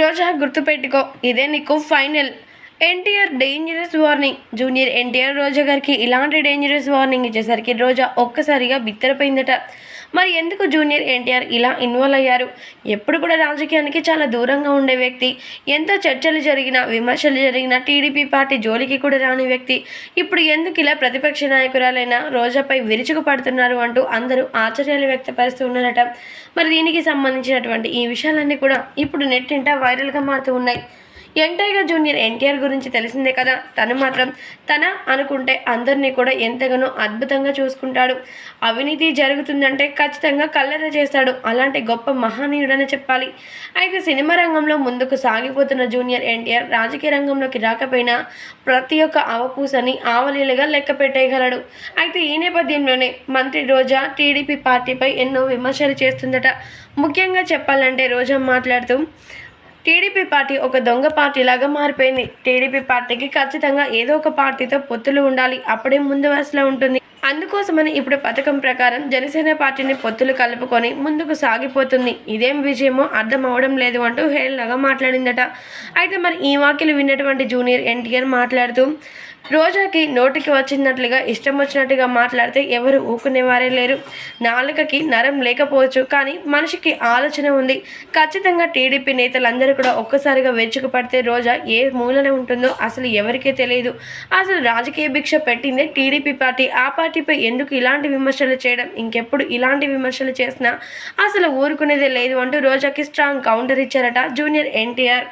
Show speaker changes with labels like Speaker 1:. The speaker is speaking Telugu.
Speaker 1: రోజా గుర్తుపెట్టుకో ఇదే నీకు final. NTR dangerous warning junior NTR Roja గారికి ఇలాంటి డేంజరస్ వార్నింగ్ ఇచ్చేసరికి రోజా ఒక్కసారిగా బిత్తరపోయిందట. మరి ఎందుకు జూనియర్ ఎన్టీఆర్ ఇలా ఇన్వాల్వ్ అయ్యారు? ఎప్పుడు కూడా రాజకీయానికి చాలా దూరంగా ఉండే వ్యక్తి. ఎంత చర్చలు జరిగినా విమర్శలు జరిగినా టీడీపీ పార్టీ జోలికి కూడా రాని వ్యక్తి. ఇప్పుడు ఎందుకు ఇలా ప్రతిపక్ష నాయకురాలైన రోజాపై విరుచుకు పడుతున్నారు అంటూ అందరూ ఆశ్చర్యాలు వ్యక్తపరుస్తూ ఉన్నారట మరి దీనికి సంబంధించినటువంటి ఈ విషయాలన్నీ కూడా ఇప్పుడు నెట్టింట వైరల్గా మారుతూ ఉన్నాయి. యంగ్ టైగర్ జూనియర్ ఎన్టీఆర్ గురించి తెలిసిందే కదా. తను మాత్రం తన అనుకుంటే అందరినీ కూడా ఎంతగానో అద్భుతంగా చూసుకుంటాడు. అవినీతి జరుగుతుందంటే ఖచ్చితంగా కల్లెర చేస్తాడు. అలాంటి గొప్ప మహనీయుడని చెప్పాలి. అయితే సినిమా రంగంలో ముందుకు సాగిపోతున్న జూనియర్ ఎన్టీఆర్ రాజకీయ రంగంలోకి రాకపోయినా ప్రతి ఒక్క అవపూసని ఆవలీలుగా లెక్క పెట్టేయగలడు. అయితే ఈ నేపథ్యంలోనే మంత్రి రోజా టీడీపీ పార్టీపై ఎన్నో విమర్శలు చేస్తుందట. ముఖ్యంగా చెప్పాలంటే రోజా మాట్లాడుతూ టీడీపీ పార్టీ ఒక దొంగ పార్టీలాగా మారిపోయింది. టీడీపీ పార్టీకి ఖచ్చితంగా ఏదో ఒక పార్టీతో పొత్తులు ఉండాలి. అప్పుడే ముందు వరుసలో ఉంటుంది. అందుకోసమని ఇప్పుడు పథకం ప్రకారం జనసేన పార్టీని పొత్తులు కలుపుకొని ముందుకు సాగిపోతుంది. ఇదేం విజయమో అర్థం అవడం లేదు అంటూ హేళనగా మాట్లాడిందట. అయితే మరి ఈ వాక్యలు విన్నటువంటి జూనియర్ ఎన్టీఆర్ మాట్లాడుతూ రోజాకి నోటికి వచ్చినట్లుగా ఇష్టం వచ్చినట్టుగా మాట్లాడితే ఎవరు ఊకునేవారే లేరు. నాలుకకి నరం లేకపోవచ్చు కానీ మనిషికి ఆలోచన ఉంది. ఖచ్చితంగా టీడీపీ నేతలందరూ కూడా ఒక్కసారిగా వెచ్చుకుపడితే రోజా ఏ మూలన ఉంటుందో అసలు ఎవరికీ తెలియదు. అసలు రాజకీయ భిక్ష పెట్టిందే టీడీపీ పార్టీ. ఆ పార్టీ పార్టీపై ఎందుకు ఇలాంటి విమర్శలు చేయడం? ఇంకెప్పుడు ఇలాంటి విమర్శలు చేసినా అసలు ఊరుకునేదే లేదు అంటూ రోజాకి స్ట్రాంగ్ కౌంటర్ ఇచ్చారట జూనియర్ ఎన్టీఆర్.